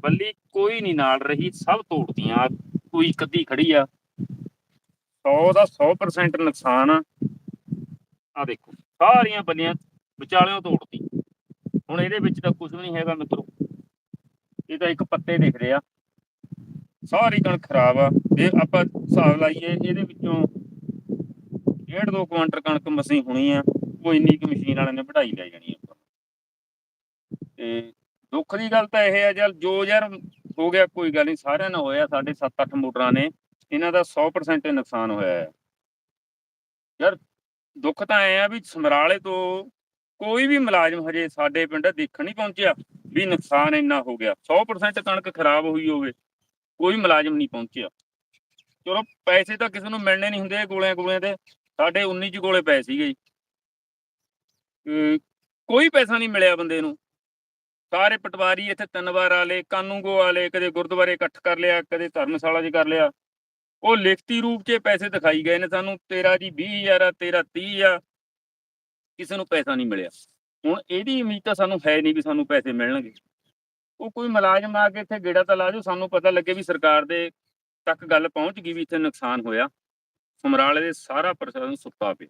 ਬੱਲੀ ਕੋਈ ਨਹੀਂ ਨਾਲ ਰਹੀ, ਸਭ ਤੋੜਦੀਆਂ ਕੋਈ ਕੱਦੀ ਖੜੀ ਆ। 100 ਦਾ 100% ਨੁਕਸਾਨ ਆ। ਆ ਦੇਖੋ, ਸਾਰੀਆਂ ਬੱਲੀਆਂ ਵਿਚਾਲਿਓਂ ਤੋੜਦੀ ਹੁਣ ਇਹਦੇ ਵਿੱਚ ਤਾਂ ਕੁਝ ਵੀ ਨਹੀਂ ਹੈਗਾ ਮਿੱਤਰੋ। ਇਹ ਤਾਂ ਇੱਕ ਪੱਤੇ ਦਿਖ ਰਹੇ। ਆ ਸਾਰੀ ਕਣਕ ਖਰਾਬ ਆ। ਜੇ ਆਪਾਂ ਹਿਸਾਬ ਲਾਈਏ, ਇਹਦੇ ਵਿੱਚੋਂ ਡੇਢ ਦੋ ਕੁਆਂਟਲ ਕਣਕ ਮਸੀਂ ਹੋਣੀ ਆ। ਉਹ ਇੰਨੀ ਕੁ ਮਸ਼ੀਨ ਵਾਲਿਆਂ ਨੇ ਵਢਾਈ ਲੈ ਜਾਣੀ ਆ। ਤੇ ਦੁੱਖ ਦੀ ਗੱਲ ਤਾਂ ਇਹ ਆ ਚੱਲ, ਜੋ ਯਾਰ ਹੋ ਗਿਆ, ਕੋਈ ਗੱਲ ਨਹੀਂ, ਸਾਰਿਆਂ ਨਾਲ ਹੋਇਆ, ਸਾਡੇ 7-8 ਮੋਟਰਾਂ ਨੇ, ਇਹਨਾਂ ਦਾ 100% ਨੁਕਸਾਨ ਹੋਇਆ ਹੈ। ਯਾਰ, ਦੁੱਖ ਤਾਂ ਐ ਆ ਵੀ ਸਮਰਾਲੇ ਤੋਂ ਕੋਈ ਵੀ ਮੁਲਾਜ਼ਮ ਹਜੇ ਸਾਡੇ ਪਿੰਡ ਦੇਖਣ ਨਹੀਂ ਪਹੁੰਚਿਆ ਵੀ ਨੁਕਸਾਨ ਇੰਨਾ ਹੋ ਗਿਆ। 100% ਕਣਕ ਖਰਾਬ ਹੋਈ ਹੋਵੇ, ਕੋਈ ਮੁਲਾਜ਼ਮ ਨਹੀਂ ਪਹੁੰਚਿਆ। ਚਲੋ, ਪੈਸੇ ਤਾਂ ਕਿਸੇ ਨੂੰ ਮਿਲਣੇ ਨਹੀਂ ਹੁੰਦੇ ਗੋਲਿਆਂ ਗੋਲਿਆਂ ਦੇ ਸਾਡੇ 19 ਚ ਗੋਲੇ ਪਏ ਸੀਗੇ ਜੀ। ਕੋਈ ਪੈਸਾ ਨਹੀਂ ਮਿਲਿਆ ਬੰਦੇ ਨੂੰ। ਸਾਰੇ ਪਟਵਾਰੀ ਇੱਥੇ ਤਿੰਨ ਵਾਰ ਆਲੇ ਕਾਨੂੰਗੋ ਵਾਲੇ, ਕਦੇ ਗੁਰਦੁਆਰੇ ਇਕੱਠ ਕਰ ਲਿਆ, ਕਦੇ ਧਰਮਸ਼ਾਲਾ 'ਚ ਕਰ ਲਿਆ। ਉਹ ਲਿਖਤੀ ਰੂਪ 'ਚ ਪੈਸੇ ਦਿਖਾਈ ਗਏ ਨੇ ਸਾਨੂੰ, ਤੇਰਾ ਜੀ 20000 ਆ, ਤੇਰਾ 30 ਆ, ਕਿਸੇ ਨੂੰ ਪੈਸਾ ਨਹੀਂ ਮਿਲਿਆ। ਹੁਣ ਇਹਦੀ ਉਮੀਦ ਤਾਂ ਸਾਨੂੰ ਹੈ ਨਹੀਂ ਵੀ ਸਾਨੂੰ ਪੈਸੇ ਮਿਲਣਗੇ। ਉਹ ਕੋਈ ਮੁਲਾਜ਼ਮ ਆ ਕੇ ਇੱਥੇ ਗੇੜਾ ਤਾਂ ਲਾ ਜਾਓ ਸਾਨੂੰ ਪਤਾ ਲੱਗੇ ਵੀ ਸਰਕਾਰ ਦੇ ਤੱਕ ਗੱਲ ਪਹੁੰਚ ਗਈ ਵੀ ਇੱਥੇ ਨੁਕਸਾਨ ਹੋਇਆ। ਸਮਰਾਲੇ ਦੇ ਸਾਰਾ ਪ੍ਰਸ਼ਾਸਨ ਸੁੱਤਾ ਪਿਆ।